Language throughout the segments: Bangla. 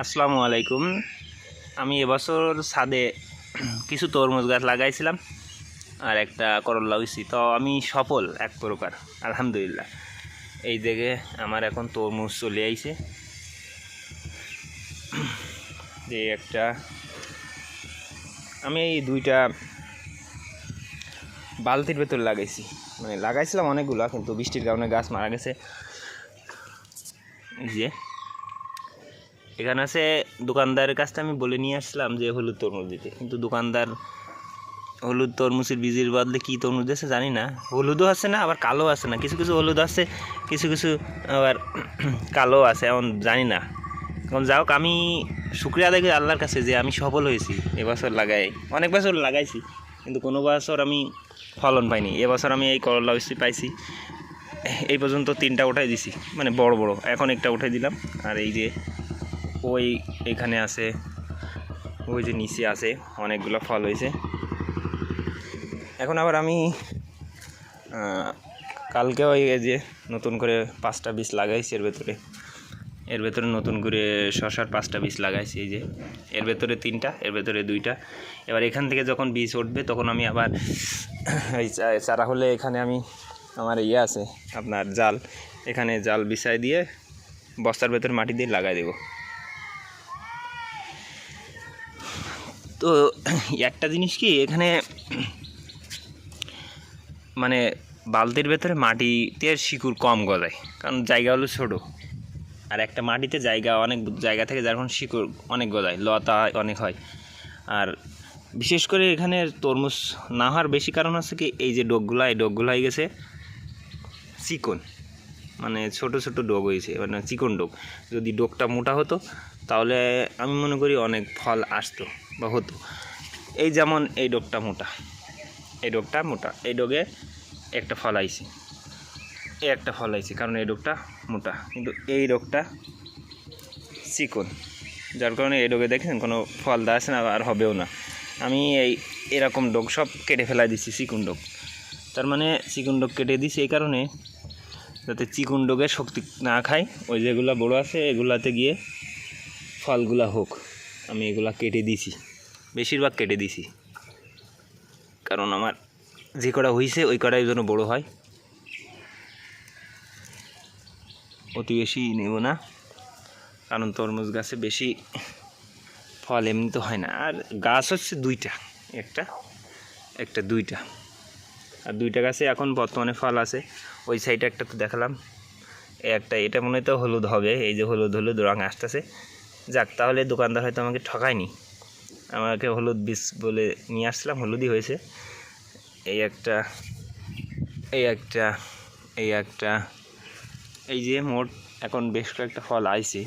আসসালামু আলাইকুম। আমি এবছর ছাদে কিছু তরমুজ গাছ লাগাইছিলাম আর একটা করল্লা হয়েছি তো আমি সফল এক প্রকার, আলহামদুলিল্লাহ। এই দিকে আমার এখন তরমুজ চলে আইছে। যে একটা, আমি এই দুইটা বালতির ভেতর লাগাইছি। মানে লাগাইছিলাম অনেকগুলো, কিন্তু বৃষ্টির কারণে গাছ মারা গেছে। যে এখানে আছে দোকানদারের কাছটা আমি বলে নিয়ে আসলাম যে হলুদ তরমুজ দিতে। কিন্তু দোকানদার হলুদ তরমুজের বীজের বদলে কী তরমুজ আছে জানি না। হলুদও আছে না, আবার কালো আছে না। কিছু কিছু হলুদ আছে, কিছু কিছু আবার কালো আছে এমন জানি না। এখন যাই হোক, আমি শুক্রিয়া আদায় করি আল্লাহর কাছে যে আমি সফল হয়েছি এবছর লাগাই। অনেক বছর লাগাইছি, কিন্তু কোনো বছর আমি ফলন পাইনি। এবছর আমি এই করলা হয়েছি পাইছি। এই পর্যন্ত তিনটা উঠাই দিছি মানে বড় বড়। এখন একটা উঠাই দিলাম, আর এই যে ওই এখানে আছে, ওই যে নিচে আছে, অনেকগুলো ফল হয়েছে। এখন আবার আমি কালকে ওই যে নতুন করে পাঁচটা বীজ লাগাইছি এর ভেতরে। এর ভেতরে নতুন করে শশার পাঁচটা বীজ লাগাইছি, এই যে। এর ভেতরে তিনটা, এর ভেতরে দুইটা। এবার এখান থেকে যখন বীজ উঠবে, তখন আমি আবার এই চারা হলে এখানে আমি আমার ইয়ে আছে, আপনার জাল। এখানে জাল বিছাই দিয়ে বস্তার ভেতরে মাটি দিয়ে লাগাই দেবো। তো একটা জিনিস কি, এখানে মানে বালতির ভেতরে মাটিতে শিকড় কম গজায়, কারণ জায়গা হলো ছোটো। আর একটা মাটিতে জায়গা, অনেক জায়গা থেকে যখন শিকড় অনেক গজায়, লতা অনেক হয়। আর বিশেষ করে এখানে তরমুজ না হওয়ার বেশি কারণ আছে কি, এই যে ডোকগুলা, এই ডোকগুলো হয়ে গেছে চিকন। মানে ছোট ছোট ডোক হয়েছে মানে চিকন ডোক। যদি ডোকটা মোটা হতো, তাহলে আমি মনে করি অনেক ফল আসতো। বা হতো এই যেমন এই ডোকটা মোটা, এই ডোকটা মোটা, এই ডোগে একটা ফল আইছে। এই একটা ফল আইছে, কারণ এই ডোকটা মোটা। কিন্তু এই ডোকটা চিকন, যার কারণে এই ডোগে দেখেন কোনো ফল দেওয়া আছে না, আর হবেও না। আমি এই এরকম ডোগ সব কেটে ফেলা দিচ্ছি চিকুন ডোগ। তার মানে চিকুন ডোগ কেটে দিছি এই কারণে, যাতে চিকুন ডোগে শক্তি না খায়। ওই যেগুলো বড় আছে, এগুলাতে গিয়ে ফলগুলা হোক। আমি এগুলা কেটে দিছি। বেশিরভাগ কেটে দিছি। কারণ আমার যে কটা হয়েছে ওই কটাই যেন বড় হয়। অতি বেশি নেব না। কারণ তরমুজ গাছে বেশি ফল এমনি তো হয় না। আর গাছ হচ্ছে দুইটা, একটা একটা দুইটা। আর দুইটা গাছে এখন বর্তমানে ফল আছে। ওই সাইডে একটা তো দেখালাম। একটা, এটা মনে হয় তো হলুদ হবে। এই যে হলুদ হলুদ রঙ আসতেছে। যাক, তাহলে দোকানদার হয়তো আমাকে ঠকায়নি। আমাকে হলুদ বীজ বলে নিয়ে আসলাম, হলুদই হয়েছে। এই একটা এই একটা এই একটা, এই যে মোট এখন বেশ কয়েকটা ফল আইছে।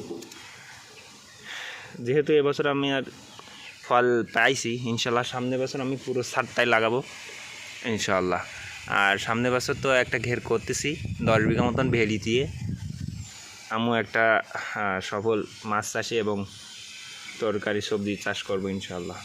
যেহেতু এবছর আমি আর ফল পাইছি, ইনশাল্লাহ সামনে বছর আমি পুরো সারটাই লাগাবো, ইনশাল্লাহ। আর সামনে বছর তো একটা ঘের করতেছি, দশ বিঘা মতন ভেলি দিয়ে। আমু একটা সফল মাছ চাষি এবং তরকারি সবজি চাষ করব ইনশাল্লাহ